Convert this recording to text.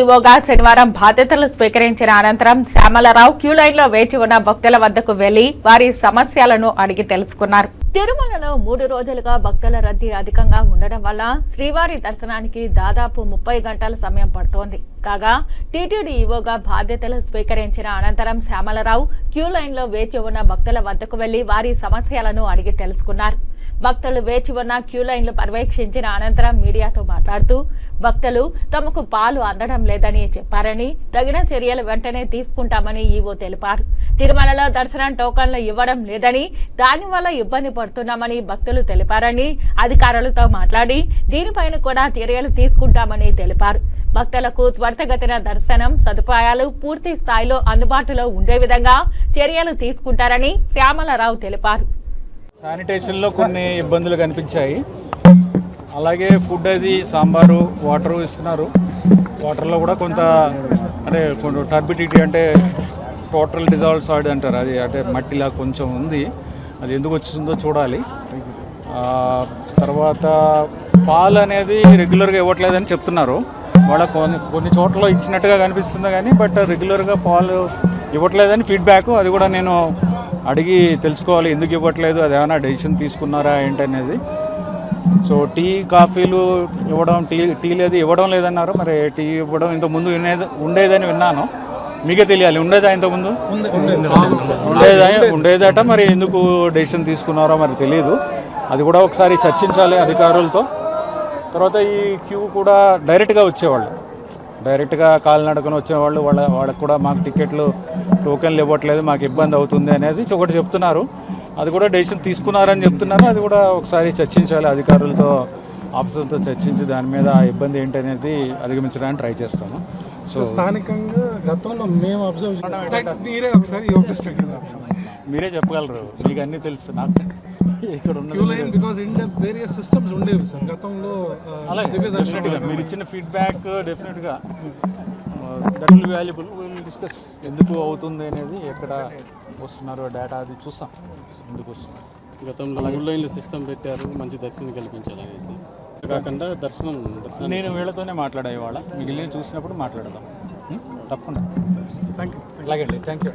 ఈవోగా శనివారం బాధ్యతలు స్వీకరించిన అనంతరం శ్యామలరావు క్యూ వేచి ఉన్న భక్తుల వద్దకు వెళ్ళి వారి సమస్యలను అడిగి తెలుసుకున్నారు. తిరుమలలో మూడు రోజులుగా భక్తుల రద్దీ అధికంగా ఉండడం వల్ల శ్రీవారి దర్శనానికి దాదాపు ముప్పై గంటల సమయం పడుతోంది. కాగా టీటీడీ ఈవోగా బాధ్యతలు స్వీకరించిన అనంతరం శ్యామలరావు క్యూ లైన్లో వేచి ఉన్న భక్తుల వద్దకు వెళ్ళి వారి సమస్యలను అడిగి తెలుసుకున్నారు. భక్తులు వేచి ఉన్న క్యూ లైన్లు పర్యవేక్షించిన అనంతరం మీడియాతో మాట్లాడుతూ భక్తులు తమకు పాలు అందడం లేదని చెప్పారని తగిన చర్యలు వెంటనే తీసుకుంటామని ఈవో తెలిపారు. తిరుమలలో దర్శనం టోకన్లు ఇవ్వడం లేదని దానివల్ల ఇబ్బంది పడుతున్నామని భక్తులు తెలిపారని అధికారులతో మాట్లాడి దీనిపైన కూడా చర్యలు తీసుకుంటామని తెలిపారు. భక్తులకు త్వరితగతిన దర్శనం సదుపాయాలు పూర్తి స్థాయిలో అందుబాటులో ఉండే విధంగా చర్యలు తీసుకుంటారని శ్యామలరావు తెలిపారు. శానిటేషన్లో కొన్ని ఇబ్బందులు కనిపించాయి. అలాగే ఫుడ్ అది సాంబారు వాటర్ ఇస్తున్నారు. వాటర్లో కూడా కొంత అంటే కొంచెం టర్బిడిటీ అంటే టోటల్ డిజాల్వ్ సాయిడ్ అంటారు. అది అంటే మట్టిలా కొంచెం ఉంది. అది ఎందుకు వచ్చిందో చూడాలి. తర్వాత పాలు అనేది రెగ్యులర్గా ఇవ్వట్లేదని చెప్తున్నారు. వాళ్ళ కొన్ని కొన్ని చోట్ల ఇచ్చినట్టుగా కనిపిస్తుంది కానీ బట్ రెగ్యులర్గా పాలు ఇవ్వట్లేదని ఫీడ్బ్యాక్ అది కూడా నేను అడిగి తెలుసుకోవాలి ఎందుకు ఇవ్వట్లేదు అది ఏమైనా డెసిషన్ తీసుకున్నారా ఏంటనేది సో టీ కాఫీలు ఇవ్వడం టీ టీ లేదు ఇవ్వడం లేదన్నారు. మరి టీ ఇవ్వడం ఇంతకుముందు వినేది ఉండేదని విన్నాను. మీకే తెలియాలి ఉండేదా ఇంతకుముందు? ఉండేదా ఉండేదట మరి ఎందుకు డెసిషన్ తీసుకున్నారో మరి తెలియదు అది కూడా ఒకసారి చర్చించాలి అధికారులతో. తర్వాత ఈ క్యూ కూడా డైరెక్ట్గా వచ్చేవాళ్ళు. డైరెక్ట్గా కాలినడకన వచ్చేవాళ్ళు వాళ్ళ వాళ్ళకి కూడా మాకు టికెట్లు టోకెన్లు ఇవ్వట్లేదు మాకు ఇబ్బంది అవుతుంది అనేది ఒకటి చెప్తున్నారు. అది కూడా డెసిషన్ తీసుకున్నారని చెప్తున్నారు. అది కూడా ఒకసారి చర్చించాలి అధికారులతో ఆఫీసర్తో చర్చించి దాని మీద ఆ ఇబ్బంది ఏంటనేది అధిగమించడానికి ట్రై చేస్తాము. సో స్థానికంగా గతంలో మేము అబ్జర్వ్ మీరే ఒకసారి మీరే చెప్పగలరు. మీకు అన్నీ తెలుసు. నాకు ఇక్కడ క్యూ ఉన్న బికాస్ వేరియస్ సిస్టమ్స్ ఉండేవి సార్. గతంలో అలాగే మీరు ఇచ్చిన ఫీడ్బ్యాక్ డెఫినెట్గా that will valuable will discuss ఎందుకు అవుతుంది అనేది ఎక్కడ వస్తున్నారు డేటా అది చూస్తాం. ఎందుకు వస్తుంది. గతంలో ఆన్లైన్లో సిస్టమ్ పెట్టారు. మంచి దర్శనం కల్పించాలి అనేసి కాకుండా దర్శనం దర్శనం నేను వీళ్ళతోనే మాట్లాడా ఇవాళ? మిగిలిన చూసినప్పుడు మాట్లాడదాం? తప్పకుండా. థ్యాంక్ యూ అలాగే థ్యాంక్ యూ